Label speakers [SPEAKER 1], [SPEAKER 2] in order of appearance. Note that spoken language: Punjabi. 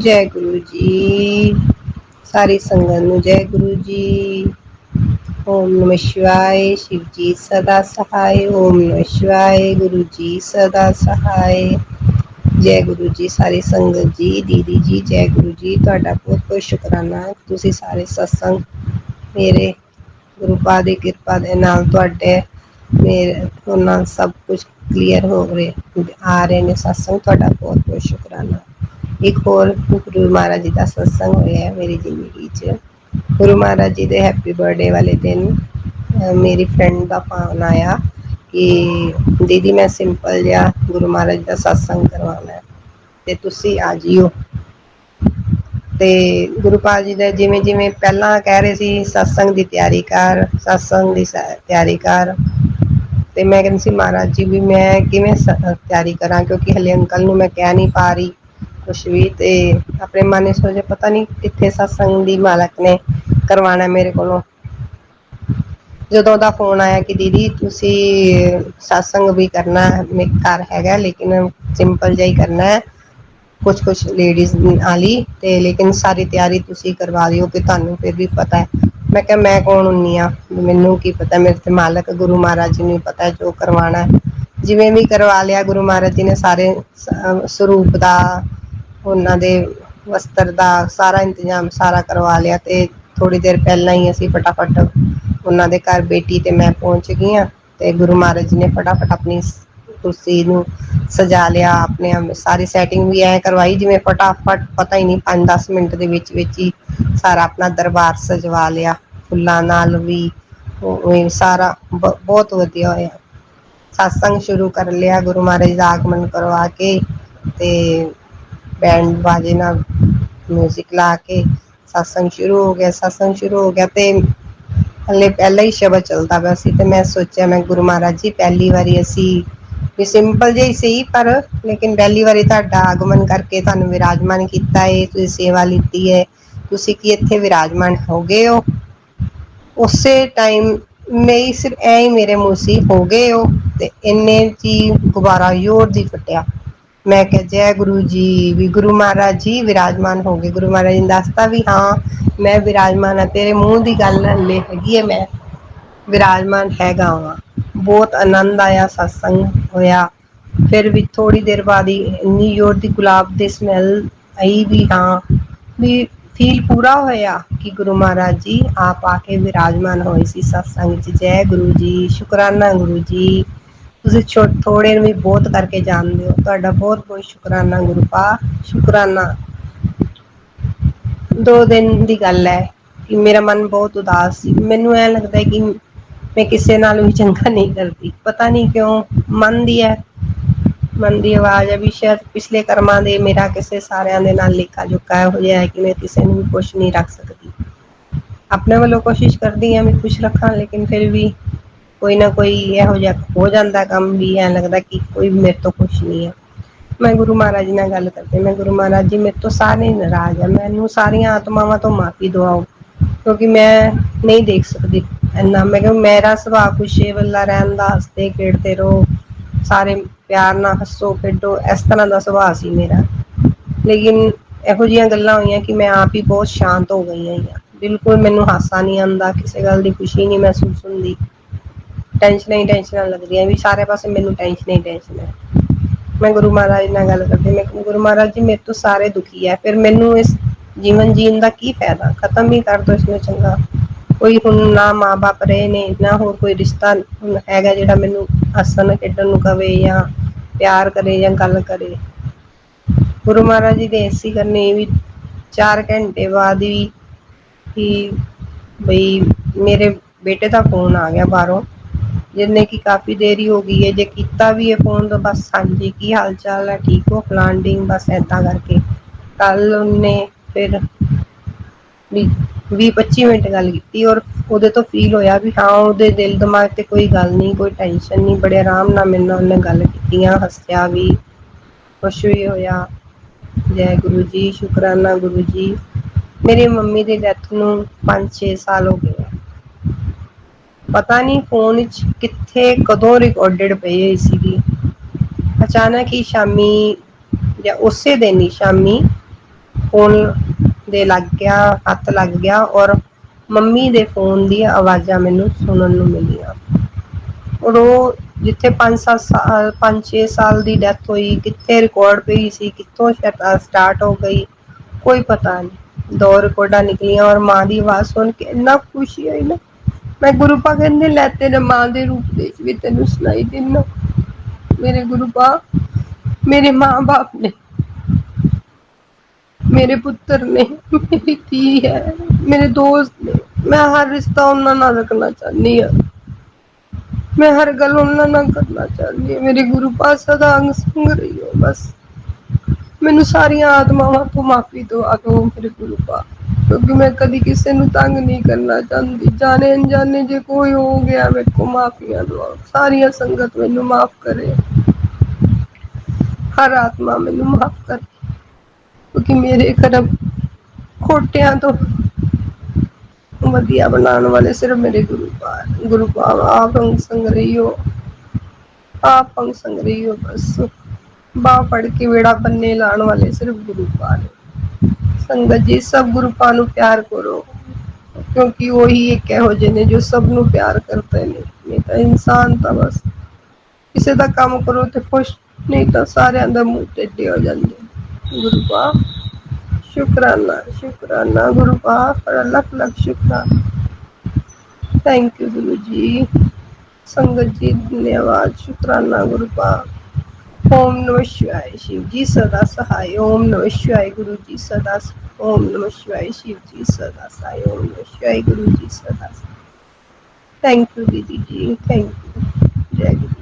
[SPEAKER 1] ਜੈ ਗੁਰੂ ਜੀ। ਸਾਰੀ ਸੰਗਤ ਨੂੰ ਜੈ ਗੁਰੂ ਜੀ। ਓਮ ਨਮଃ ਸ਼ਿਵਾਏ, ਸ਼ਿਵ ਜੀ ਸਦਾ ਸਹਾਏ। ਓਮ ਨਮঃ ਸ਼ਿਵਾਏ, ਗੁਰੂ ਜੀ ਸਦਾ ਸਹਾਏ। ਜੈ ਗੁਰੂ ਜੀ, ਸਾਰੀ ਸੰਗਤ ਜੀ, ਦੀਦੀ ਜੀ, ਜੈ ਗੁਰੂ ਜੀ, ਤੁਹਾਡਾ ਬਹੁਤ ਬਹੁਤ ਸ਼ੁਕਰਾਨਾ। ਤੁਸੀਂ ਸਾਰੇ ਸਤਸੰਗ ਮੇਰੇ ਗੁਰੂ ਪਾ ਦੀ ਕਿਰਪਾ ਦੇ ਨਾਲ ਤੁਹਾਡੇ ਮੇਰੇ ਉਹਨਾਂ ਸਭ ਕੁਛ ਕਲੀਅਰ ਹੋ ਰਹੇ, ਆ ਰਹੇ ਨੇ। ਸਤਸੰਗ, ਤੁਹਾਡਾ ਬਹੁਤ ਬਹੁਤ ਸ਼ੁਕਰਾਨਾ। ਇੱਕ ਹੋਰ ਗੁਰੂ ਮਹਾਰਾਜ ਜੀ ਦਾ ਸਤਸੰਗ ਹੋਇਆ ਮੇਰੀ ਜ਼ਿੰਦਗੀ 'ਚ। ਗੁਰੂ ਮਹਾਰਾਜ ਜੀ ਦੇ ਹੈਪੀ ਬਰਥਡੇ ਵਾਲੇ ਦਿਨ ਮੇਰੀ ਫਰੈਂਡ ਦਾ ਫੋਨ ਆਇਆ ਕਿ ਦੀਦੀ ਮੈਂ ਸਿੰਪਲ ਜਿਹਾ ਗੁਰੂ ਮਹਾਰਾਜ ਦਾ ਸਤਸੰਗ ਕਰਵਾਉਣਾ ਹੈ ਤੇ ਤੁਸੀਂ ਆ ਜਿਓ। ਤੇ ਗੁਰੂ ਪਾਲ ਜੀ ਦਾ ਜਿਵੇਂ ਜਿਵੇਂ ਪਹਿਲਾਂ ਕਹਿ ਰਹੇ ਸੀ, ਸਤਸੰਗ ਦੀ ਤਿਆਰੀ ਕਰ, ਸਤਸੰਗ ਦੀ ਤਿਆਰੀ ਕਰ। ਤੇ ਮੈਂ ਕਹਿੰਦੀ ਸੀ ਮਹਾਰਾਜ ਜੀ ਵੀ ਮੈਂ ਕਿਵੇਂ ਤਿਆਰੀ ਕਰਾਂ ਕਿਉਂਕਿ ਹਲੇ ਅੰਕਲ ਨੂੰ ਮੈਂ ਕਹਿ ਨਹੀਂ ਪਾ ਰਹੀ। ਕੁਛ ਵੀ ਤੇ ਆਪਣੇ ਮਨ ਨੇ ਸੋਚਿਆ, ਪਤਾ ਨੀ ਕਿੱਥੇ ਸਤਸੰਗ ਦੀ ਮਾਲਕ ਨੇ ਕਰਵਾਉਣਾ ਮੇਰੇ ਕੋਲੋਂ। ਜਦੋਂ ਦਾ ਫੋਨ ਆਇਆ ਕਿ ਦੀਦੀ ਤੁਸੀਂ ਸਤਸੰਗ ਵੀ ਕਰਨਾ ਮੇਰੇ ਘਰ ਹੈਗਾ, ਲੇਕਿਨ ਸਿੰਪਲ ਜਿਹਾ ਹੀ ਕਰਨਾ ਹੈ। ਕੁਛ ਕੁਛ ਲੇਡੀਜ਼ ਆਲੀ ਤੇ ਲੇਕਿਨ ਸਾਰੀ ਤਿਆਰੀ ਤੁਸੀਂ ਕਰਵਾ ਦਿਓ ਕਿ ਤੁਹਾਨੂੰ ਫਿਰ ਵੀ ਪਤਾ ਹੈ। ਮੈਂ ਕਿਹਾ, ਮੈਂ ਕੌਣ ਹੁੰਨੀ ਆ? ਮੈਨੂੰ ਕੀ ਪਤਾ? ਮੇਰੇ ਤੇ ਮਾਲਕ ਗੁਰੂ ਮਹਾਰਾਜ ਜੀ ਨੂੰ ਪਤਾ ਜੋ ਕਰਵਾਉਣਾ ਜਿਵੇਂ ਵੀ ਕਰਵਾ ਲਿਆ, ਗੁਰੂ ਮਹਾਰਾਜ ਜੀ ਨੇ ਸਾਰੇ ਸਰੂਪ ਦਾ ਉਹਨਾਂ ਦੇ ਵਸਤਰ ਦਾ ਸਾਰਾ ਇੰਤਜ਼ਾਮ ਸਾਰਾ ਕਰਵਾ ਲਿਆ ਤੇ ਥੋੜੀ ਦੇਰ ਪਹਿਲਾਂ ਹੀ ਅਸੀਂ ਫਟਾਫਟ ਉਹਨਾਂ ਦੇ ਘਰ ਬੇਟੀ ਤੇ ਮੈਂ ਪਹੁੰਚ ਗਈ ਹਾਂ ਤੇ ਗੁਰੂ ਮਹਾਰਾਜ ਜੀ ਨੇ ਫਟਾਫਟ ਆਪਣੀ ਕੁਰਸੀ ਨੂੰ ਸਜਾ ਲਿਆ, ਆਪਣੇ ਸਾਰੀ ਸੈਟਿੰਗ ਵੀ ਐ ਕਰਵਾਈ ਜਿਵੇਂ ਫਟਾਫਟ ਪਤਾ ਹੀ ਨਹੀਂ ਪੰਜ ਦਸ ਮਿੰਟ ਦੇ ਵਿੱਚ ਵਿੱਚ ਹੀ ਸਾਰਾ ਆਪਣਾ ਦਰਬਾਰ ਸਜਵਾ ਲਿਆ, ਫੁੱਲਾਂ ਨਾਲ ਵੀ ਸਾਰਾ ਬਹੁਤ ਵਧੀਆ ਹੋਇਆ। ਸਤਸੰਗ ਸ਼ੁਰੂ ਕਰ ਲਿਆ, ਗੁਰੂ ਮਹਾਰਾਜ ਦਾ ਆਗਮਨ ਕਰਵਾ ਕੇ ਤੇ ਬੈਂਡ ਬਾਜੇ ਨਾਲ ਮਿਊਜਿਕ ਲਾ ਕੇ ਸਤਸੰਗ ਸ਼ੁਰੂ ਹੋ ਗਿਆ ਸਤਸੰਗ ਸ਼ੁਰੂ ਹੋ ਗਿਆ ਤੇ ਹਲੇ ਪਹਿਲਾਂ ਹੀ ਸ਼ਬਦ ਚੱਲਦਾ ਪਿਆ ਸੀ ਤੇ ਮੈਂ ਸੋਚਿਆ ਮੈਂ ਗੁਰੂ ਮਹਾਰਾਜ ਜੀ ਪਹਿਲੀ ਵਾਰੀ ਅਸੀਂ ਵੀ ਸਿੰਪਲ ਜਿਹੀ ਸਹੀ ਪਰ ਲੇਕਿਨ ਪਹਿਲੀ ਵਾਰੀ ਤੁਹਾਡਾ ਆਗਮਨ ਕਰਕੇ ਤੁਹਾਨੂੰ ਵਿਰਾਜਮਾਨ ਕੀਤਾ ਏ, ਤੁਸੀਂ ਸੇਵਾ ਲਿੱਤੀ ਹੈ ਤੁਸੀਂ ਕੀ ਇੱਥੇ ਵਿਰਾਜਮਾਨ ਹੋ ਗਏ ਹੋ? ਉਸੇ ਟਾਈਮ ਮੇਰੀ ਸਿਰਫ ਐ ਹੀ ਮੇਰੇ ਮੂੰਹ ਸੀ, ਹੋ ਗਏ ਹੋ? ਤੇ ਇੰਨੇ ਜੀ ਗੁਬਾਰਾ ਜ਼ੋਰ ਦੀ ਫਟਿਆ। ਮੈਂ ਕਿਹਾ, ਜੈ ਗੁਰੂ ਜੀ, ਵੀ ਗੁਰੂ ਮਹਾਰਾਜ ਜੀ ਵਿਰਾਜਮਾਨ ਹੋ ਗਏ। ਗੁਰੂ ਮਹਾਰਾਜ ਜੀ ਨੇ ਦੱਸਤਾ ਵੀ ਹਾਂ, ਮੈਂ ਵਿਰਾਜਮਾਨ ਹਾਂ, ਤੇਰੇ ਮੂੰਹ ਦੀ ਗੱਲ ਹੱਲੇ ਹੈਗੀ ਹੈ, ਮੈਂ ਵਿਰਾਜਮਾਨ ਹੈਗਾ ਵਾਂ। ਬਹੁਤ ਆਨੰਦ ਆਇਆ, ਸਤਸੰਗ ਹੋਇਆ। ਫਿਰ ਵੀ ਥੋੜ੍ਹੀ ਦੇਰ ਬਾਅਦ ਹੀ ਇੰਨੀ ਜ਼ੋਰ ਦੀ ਗੁਲਾਬ ਦੀ ਸਮੈਲ ਆਈ ਵੀ ਹਾਂ, ਵੀ ਫੀਲ ਪੂਰਾ ਹੋਇਆ ਕਿ ਗੁਰੂ ਮਹਾਰਾਜ ਜੀ ਆਪ ਆ ਕੇ ਵਿਰਾਜਮਾਨ ਹੋਏ ਸੀ ਸਤਸੰਗ ਚ। ਜੈ ਗੁਰੂ ਜੀ, ਸ਼ੁਕਰਾਨਾ ਗੁਰੂ ਜੀ। ਤੁਸੀਂ ਥੋੜੇ ਨੂੰ ਵੀ ਬਹੁਤ ਕਰਕੇ ਜਾਣਦੇ ਹੋ। ਤੁਹਾਡਾ ਬਹੁਤ ਬਹੁਤ ਸ਼ੁਕਰਾਨਾ ਗੁਰੂ ਪਾ ਸ਼ੁਕਰਾਨਾ। ਦੋ ਦਿਨ ਦੀ ਗੱਲ ਹੈ ਕਿ ਮੇਰਾ ਮਨ ਬਹੁਤ ਉਦਾਸ ਸੀ। ਮੈਨੂੰ ਐ ਲੱਗਦਾ ਕਿ ਮੈਂ ਕਿਸੇ ਨਾਲ ਵੀ ਚੰਗਾ ਨਹੀਂ ਕਰਦੀ। ਪਤਾ ਨਹੀਂ ਕਿਉਂ ਮਨ ਦੀ ਹੈ, ਮਨ ਦੀ ਆਵਾਜ਼ ਹੈ ਵੀ ਸ਼ਾਇਦ ਪਿਛਲੇ ਕਰਮਾਂ ਦੇ ਮੇਰਾ ਕਿਸੇ ਸਾਰਿਆਂ ਦੇ ਨਾਲ ਲੇਖਾ ਜੋਖਾ ਇਹੋ ਜਿਹਾ ਹੈ ਕਿ ਮੈਂ ਕਿਸੇ ਨੂੰ ਵੀ ਖੁਸ਼ ਨਹੀਂ ਰੱਖ ਸਕਦੀ। ਆਪਣੇ ਵੱਲੋਂ ਕੋਸ਼ਿਸ਼ ਕਰਦੀ ਹਾਂ ਵੀ ਖੁਸ਼ ਰੱਖਾਂ, ਲੇਕਿਨ ਫਿਰ ਵੀ ਕੋਈ ਨਾ ਕੋਈ ਇਹੋ ਜਿਹਾ ਹੋ ਜਾਂਦਾ ਕੰਮ ਵੀ, ਐਂ ਲੱਗਦਾ ਕਿ ਕੋਈ ਮੇਰੇ ਤੋਂ ਖੁਸ਼ ਨਹੀਂ ਹੈ ਮੈਂ ਗੁਰੂ ਮਹਾਰਾਜ ਜੀ ਨਾਲ ਗੱਲ ਕਰਦੀ, ਮੈਂ ਗੁਰੂ ਮਹਾਰਾਜ ਜੀ ਮੇਰੇ ਤੋਂ ਸਾਰੇ ਨਾਰਾਜ਼ ਆ। ਮੈਨੂੰ ਸਾਰੀਆਂ ਆਤਮਾਵਾਂ ਤੋਂ ਮਾਫੀ ਦਵਾਓ, ਕਿਉਂਕਿ ਮੈਂ ਨਹੀਂ ਦੇਖ ਸਕਦੀ ਇੰਨਾ। ਮੈਂ ਕਿਹਾ ਮੇਰਾ ਸੁਭਾਅ ਖੁਸ਼ੀ ਵੱਲਾ ਰਹਿਣ ਦਾ, ਹੱਸਦੇ ਖੇਡਦੇ ਰਹੋ, ਸਾਰੇ ਪਿਆਰ ਨਾਲ ਹੱਸੋ, ਖੇਡੋ, ਇਸ ਤਰ੍ਹਾਂ ਦਾ ਸੁਭਾਅ ਸੀ ਮੇਰਾ। ਲੇਕਿਨ ਇਹੋ ਜਿਹੀਆਂ ਗੱਲਾਂ ਹੋਈਆਂ ਕਿ ਮੈਂ ਆਪ ਹੀ ਬਹੁਤ ਸ਼ਾਂਤ ਹੋ ਗਈ ਹਾਂ ਬਿਲਕੁਲ ਮੈਨੂੰ ਹਾਸਾ ਨਹੀਂ ਆਉਂਦਾ, ਕਿਸੇ ਗੱਲ ਦੀ ਖੁਸ਼ੀ ਨਹੀਂ ਮਹਿਸੂਸ ਹੁੰਦੀ। ਟੈਨਸ਼ਨਾਂ ਹੀ ਟੈਨਸ਼ਨਾਂ ਲੱਗਦੀਆਂ ਵੀ ਸਾਰੇ ਪਾਸੇ ਮੈਨੂੰ ਟੈਨਸ਼ਨ ਹੀ ਟੈਨਸ਼ਨ ਹੈ। ਮੈਂ ਗੁਰੂ ਮਹਾਰਾਜ ਨਾਲ ਗੱਲ ਕਰਦੀ, ਮੈਂ ਗੁਰੂ ਮਹਾਰਾਜ ਜੀ, ਮੇਰੇ ਤੋਂ ਸਾਰੇ ਦੁਖੀ ਹੈ, ਫਿਰ ਮੈਨੂੰ ਇਸ ਜੀਵਨ ਜੀਣ ਦਾ ਕੀ ਫਾਇਦਾ? ਖਤਮ ਹੀ ਕਰ ਦੋ ਇਸਨੂੰ ਚੰਗਾ। ਕੋਈ ਹੁਣ ਨਾ ਮਾਂ ਬਾਪ ਰਹੇ ਨੇ, ਨਾ ਹੋਰ ਕੋਈ ਰਿਸ਼ਤਾ ਹੈਗਾ ਜਿਹੜਾ ਮੈਨੂੰ ਹੱਸਣ, ਖੇਡਣ ਨੂੰ ਕਵੇ ਜਾਂ ਪਿਆਰ ਕਰੇ ਜਾਂ ਗੱਲ ਕਰੇ। ਗੁਰੂ ਮਹਾਰਾਜ ਜੀ ਦੇ ਐਸੀ ਕਰਨੇ ਵੀ ਚਾਰ ਘੰਟੇ ਬਾਅਦ ਵੀ ਕਿ ਬਈ ਮੇਰੇ ਬੇਟੇ ਦਾ ਫੋਨ ਆ ਗਿਆ ਬਾਹਰੋਂ। ਜਿੰਨੇ ਕਿ ਕਾਫ਼ੀ ਦੇਰੀ ਹੋ ਗਈ ਹੈ, ਜੇ ਕੀਤਾ ਵੀ ਹੈ ਫੋਨ ਤੋਂ ਬਸ ਹਾਂਜੀ, ਕੀ ਹਾਲ ਚਾਲ ਹੈ, ਠੀਕ ਹੋ ਫਲਾਂਡਿੰਗ ਬਸ ਏਦਾਂ ਕਰਕੇ। ਕੱਲ ਉਹਨੇ ਫਿਰ ਵੀ, ਵੀਹ ਪੱਚੀ ਮਿੰਟ ਗੱਲ ਕੀਤੀ ਔਰ ਉਹਦੇ ਤੋਂ ਫੀਲ ਹੋਇਆ ਵੀ ਹਾਂ, ਉਹਦੇ ਦਿਲ ਦਿਮਾਗ ਤੇ ਕੋਈ ਗੱਲ ਨਹੀਂ, ਕੋਈ ਟੈਨਸ਼ਨ ਨਹੀਂ, ਬੜੇ ਆਰਾਮ ਨਾਲ ਮੇਰੇ ਨਾਲ ਉਹਨੇ ਗੱਲ ਕੀਤੀਆਂ ਹੱਸਿਆ ਵੀ, ਖੁਸ਼ ਵੀ ਹੋਇਆ। ਜੈ ਗੁਰੂ ਜੀ, ਸ਼ੁਕਰਾਨਾ ਗੁਰੂ ਜੀ। ਮੇਰੀ ਮੰਮੀ ਦੀ ਡੈਥ ਨੂੰ ਪੰਜ ਛੇ ਸਾਲ ਹੋ ਗਏ। ਪਤਾ ਨੀ ਫੋਨ ਵਿੱਚ ਕਿੱਥੇ ਕਦੋਂ ਰਿਕਾਰਡਡ ਪਈ ਹੋਈ ਸੀਗੀ। ਅਚਾਨਕ ਹੀ ਸ਼ਾਮੀ ਜਾਂ ਉਸੇ ਦਿਨ ਹੀ ਸ਼ਾਮੀ ਫੋਨ ਦੇ ਲੱਗ ਗਿਆ, ਹੱਥ ਲੱਗ ਗਿਆ ਔਰ ਮੰਮੀ ਦੇ ਫੋਨ ਦੀਆਂ ਆਵਾਜ਼ਾਂ ਮੈਨੂੰ ਸੁਣਨ ਨੂੰ ਮਿਲੀਆਂ। ਔਰ ਉਹ ਜਿੱਥੇ ਪੰਜ ਸੱਤ ਸਾਲ, ਪੰਜ ਛੇ ਸਾਲ ਦੀ ਡੈਥ ਹੋਈ, ਕਿੱਥੇ ਰਿਕਾਰਡ ਪਈ ਸੀ, ਕਿੱਥੋਂ ਸਟਾਰਟ ਹੋ ਗਈ, ਕੋਈ ਪਤਾ ਨਹੀਂ ਦੋ ਰਿਕਾਰਡਾਂ ਨਿਕਲੀਆਂ ਔਰ ਮਾਂ ਦੀ ਆਵਾਜ਼ ਸੁਣ ਕੇ ਇੰਨਾ ਖੁਸ਼ੀ ਹੋਈ ਨਾ ਮੈਂ ਗੁਰੂ ਪਾ ਕਹਿੰਦੇ ਲੈ ਤੇਰੇ ਮਾਂ ਦੇ ਰੂਪ ਦੇ ਵੀ ਤੈਨੂੰ ਸੁਣਾਈ ਦਿੰਨਾ। ਮੇਰੇ ਗੁਰੂ ਪਾ ਮੇਰੇ ਮਾਂ ਬਾਪ ਨੇ, ਮੇਰੇ ਪੁੱਤਰ ਨੇ, ਮੇਰੀ ਧੀ ਹੈ, ਮੇਰੇ ਦੋਸਤ ਨੇ। ਮੈਂ ਹਰ ਰਿਸ਼ਤਾ ਉਹਨਾਂ ਨਾਲ ਰੱਖਣਾ ਚਾਹੁੰਦੀ ਹਾਂ। ਮੈਂ ਹਰ ਗੱਲ ਉਹਨਾਂ ਨਾਲ ਕਰਨਾ ਚਾਹੁੰਦੀ ਹਾਂ। ਮੇਰੇ ਗੁਰੂ ਪਾਤਸ਼ਾਹ ਸਦਾ ਅੰਗ ਸੰਗ ਰਹੀ ਹੋ ਬਸ। ਮੈਨੂੰ ਸਾਰੀਆਂ ਆਤਮਾਵਾਂ ਤੋਂ ਮਾਫੀ ਦਵਾ ਦਿਓ ਮੇਰੇ ਗੁਰੂ ਪਾ ਕਿਉਂਕਿ ਮੈਂ ਕਦੀ ਕਿਸੇ ਨੂੰ ਤੰਗ ਨਹੀਂ ਕਰਨਾ ਚਾਹੁੰਦੀ। ਜਾਣੇ ਅਣਜਾਣੇ ਜੇ ਕੋਈ ਹੋ ਗਿਆ ਮੇਰੇ ਕੋ ਮਾਫੀਆਂ ਦਵਾਓ ਸਾਰੀਆਂ ਸੰਗਤ ਮੈਨੂੰ ਮਾਫ ਕਰੇ। ਹਰ ਆਤਮਾ ਮੈਨੂੰ ਮਾਫ ਕਰ। ਕਿਉਂਕਿ ਮੇਰੇ ਕਰਮ ਖੋਟਿਆਂ ਤੋਂ ਵਧੀਆ ਬਣਾਉਣ ਵਾਲੇ ਸਿਰਫ ਮੇਰੇ ਗੁਰੂ ਪਾਰ ਗੁਰੂ ਪਾ ਆਪ ਅੰਗ ਸੰਗ ਰਹੀ ਹੋ ਆਪ ਅੰਗ ਸੰਗ ਰਹੀ ਹੋ ਬਸ। ਬਾਹ ਫੜ ਕੇ ਵੇੜਾ ਬੰਨੇ ਲਾਉਣ ਵਾਲੇ ਸਿਰਫ ਗੁਰੂ ਪਾ ਸੰਗਤ ਜੀ, ਸਭ ਗੁਰੂ ਪਾ ਨੂੰ ਪਿਆਰ ਕਰੋ। ਕਿਉਂਕਿ ਉਹੀ ਇੱਕ ਇਹੋ ਜਿਹੇ ਨੇ ਜੋ ਸਭ ਨੂੰ ਪਿਆਰ ਕਰਦੇ ਨੇ। ਨਹੀਂ ਤਾਂ ਇਨਸਾਨ ਤਾਂ ਬਸ ਕਿਸੇ ਦਾ ਕੰਮ ਕਰੋ ਤੇ ਖੁਸ਼, ਨਹੀਂ ਤਾਂ ਸਾਰਿਆਂ ਦਾ ਮੂੰਹ ਟੇਢੇ ਹੋ ਜਾਂਦੇ ਗੁਰੂ ਪਾ ਸ਼ੁਕਰਾਨਾ ਸ਼ੁਕਰਾਨਾ ਗੁਰੂ ਪਾ ਪਰ ਲੱਖ ਲੱਖ ਸ਼ੁਕਰਾਨਾ। Thank you Guru ji. ਸੰਗਤ ਜੀ, ਧੰਨਵਾਦ, ਸ਼ੁਕਰਾਨਾ ਗੁਰੂ ਪਾ ओम नमः शिवाय शिव जी सदा सहाय ओम नमः शिवाय गुरु जी सदा ओम नमः शिवाय शिव जी सदा सहाय ओम नमः शिवाय गुरु जी सदा थैंक यू दीदी जी थैंक यू जय गुरु